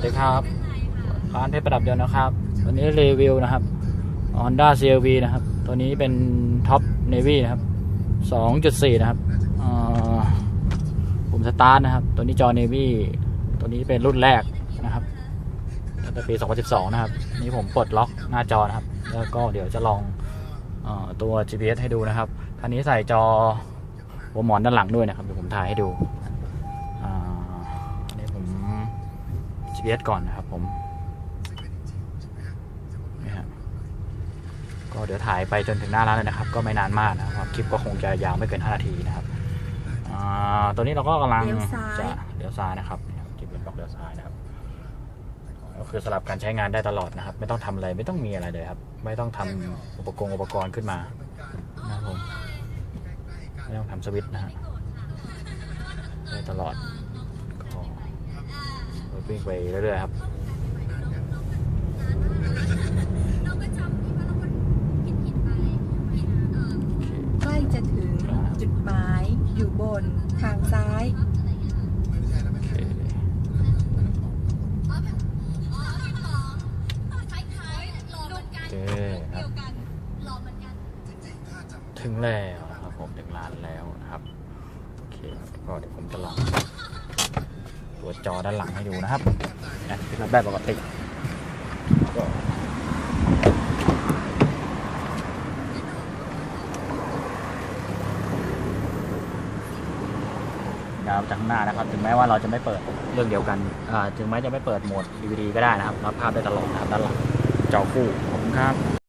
วัสดีครับ ร้านเพชรประดับยนต์นะครับ วันนี้รีวิวนะครับ Honda CRV นะครับ ตัวนี้เป็นท็อปเนวี่นะครับ 2.4 นะครับปุ่มสตาร์ทนะครับ ตัวนี้จอเนวี่ตัวนี้เป็นรุ่นแรกนะครับตั้งแต่ปี 2012 นะครับ นี่ผมปลดล็อกหน้าจอนะครับ แล้วก็เดี๋ยวจะลองอตัว GPS ให้ดูนะครับ คันนี้ใส่จอหัวหมอนด้านหลังด้วยนะครับ เดี๋ยวผมถ่ายให้ดู GPS ก่อนนะครับผมนี่ฮะก็เดี๋ยวถ่ายไปจนถึงหน้าร้านเลยนะครับ ก็ไม่นานมากนะครับคลิปก็คงจะยาวไม่เกิน 5 นาทีนะครับอ่าตัวนี้เราก็กำลังเลี้ยวซ้ายจะเลี้ยวซ้ายนะครับจิบเป็นบล็อกเลี้ยวซ้ายนะครับก็คือสลับการใช้งานได้ตลอดนะครับ ไม่ต้องทำอะไรไม่ต้องมีอะไรเลยครับ ไม่ต้องทำอุปกรณ์อุปกรณ์ขึ้นมานะครับผมไม่ต้องทำสวิตช์นะฮะได้ตลอดก็ วิ่งไปเรื่อยๆครับใกล้จะถึงจุดหมายอยู่บนทางซ้ายโอเคโอเคครับถึงแล้วนะครับผมถึงร้านแล้วนะครับ โอเคก็เดี๋ยวผมจะลอง ตัวจอด้านหลังให้ดูนะครับนะแบบปกติก็ดาวจากข้างหน้านะครับ ถึงแม้ว่าเราจะไม่เปิดเรื่องเดียวกันถึงแม้จะไม่เปิดโหมด DVD ก็ได้นะครับ รับภาพได้ตลอดนะครับด้านหลังจอคู่ขอบคุณครับ